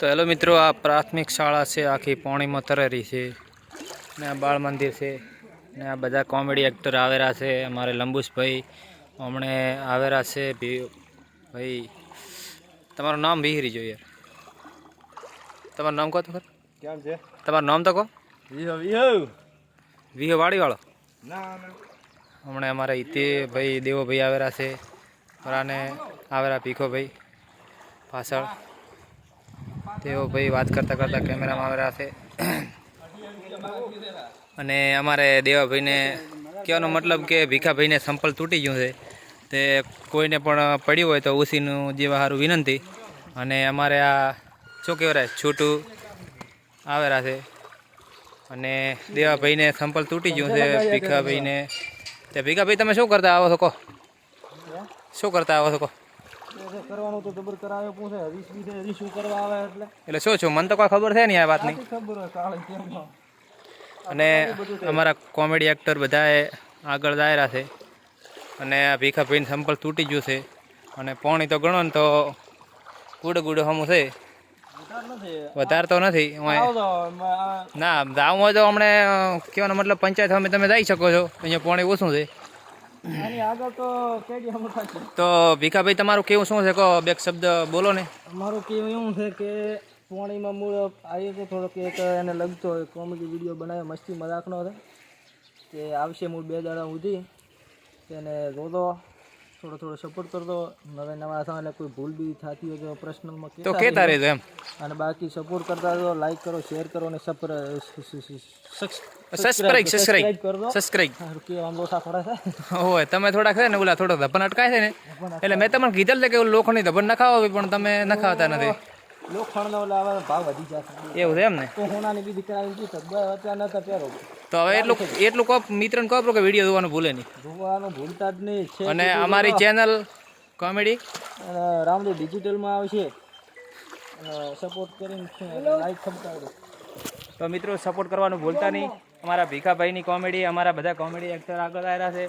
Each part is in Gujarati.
તો હેલો મિત્રો આ પ્રાથમિક શાળા છે આખી પોણીમાં તરેરી છે ને આ બાળ મંદિર છે ને આ બધા કોમેડી એક્ટર આવેલા છે અમારે લંબુશભાઈ હમણે આવેલા છે ભી- ભાઈ તમારું નામ વિહરી જો યાર તમારું નામ કહો તો ખર. કેમ છે? તમારું નામ તો કહો. વિહો વિહો. વિહો વાડીવાળો. ના ના. હમણાં અમારે ઈતે ભાઈ દેવોભાઈ આવેલા છે વરાને આવેલા ભીખોભાઈ પાછળ. તેઓ ભાઈ વાત કરતાં કરતાં કેમેરામાં આવેલા છે. અને અમારે દેવાભાઈને કહેવાનો મતલબ કે ભીખાભાઈને સંપલ તૂટી ગયું છે. તે કોઈને પણ પડ્યું હોય તો ઉસીનું જેવા સારું વિનંતી. અને અમારે આ, શું કહેવાય, છોટું આવેલા છે. અને દેવાભાઈને સંપલ તૂટી ગયું છે, ભીખાભાઈને. તે ભીખાભાઈ, તમે શું કરતા આવો છો કહો? શું કરતા આવો છો કહો? કરવાનું તો જબર કરાવે પૂછે હરીશ બી હરીશ શું કરવા આવે એટલે? એટલે શું છું? મને તો કોઈ ખબર છે નહીં આ વાતની? ખબર હોય કાળે કેમ અને અમારા કોમેડી એક્ટર બધાએ આગળ દાયરા છે. અને આ ભીખાભાઈને સંપલ તૂટી ગયું છે. અને પોણી તો ગણો ને તો ગુડ ગુડ હમું છે. વધારે તો નથી ના જાવું હોય તો હમણાં કહેવાનો મતલબ પંચાયત અમે તમે જઈ શકો છો. અહીંયા પોણી ઓછું છે. આની આગળ તો કેડી હમ થશે તો ભીખાભાઈ તમારું કેવું શું છે? કહો બે શબ્દ બોલો ને. મારું કેવું એવું છે કે પોણીમાં મૂળ આવ્યો તો થોડોક એક એને લગતો હોય કોમેડી વીડિયો બનાવ્યો મસ્તી મજાકનો હતો કે આવશે મૂળ બે દાડા સુધી. તેને જોતો થોડો થોડો સપોર્ટ કરતો. નવે નવા હતા એટલે કોઈ ભૂલ બી થતી હોય તો પર્સનલમાં તો કહેતા રહેજો. એમ. અને બાકી સપોર્ટ કરતા રહો લાઈક કરો શેર કરો અને સબસ્ક્રાઇબ સબસ્ક્રાઇબ કરો. સબસ્ક્રાઇબ કે આમ લોસા પડે છે. ઓય તમે થોડાક છે ને ઓલા થોડો ધબન અટકાય છે ને? એટલે મેં તમને કીધેલ છે કે લોખંડની ધબન નખાવો પણ તમે નખાવતા નથી. લોખંડનો ઓલા ભાવ વધી જશે. એવું છે એમ ને? તો હોનાની બી દીકરા એમ કીધું બે અત્યારે નતા પહેરો. તો હવે એટલું એટલું કહો મિત્રને કહો કે વીડિયો જોવાનું ભૂલે નહીં. જોવાનું ભૂલતા જ નહીં છે અને અમારી ચેનલ કોમેડી રામદેવ ડિજિટલમાં આવશે સપોર્ટ કરીને લાઈક ખમકાવડો તો મિત્રો સપોર્ટ કરવાનું ભૂલતા નહીં. અમારા ભીખાભાઈની કોમેડી અમારા બધા કોમેડી એક્ટર આગળ આવ્યા છે.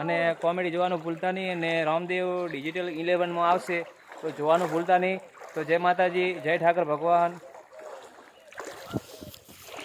અને કોમેડી જોવાનું ભૂલતા નહીં અને રામદેવ ડિજિટલ ઇલેવનમાં આવશે તો જોવાનું ભૂલતા નહીં. તો જય માતાજી જય ઠાકર ભગવાન.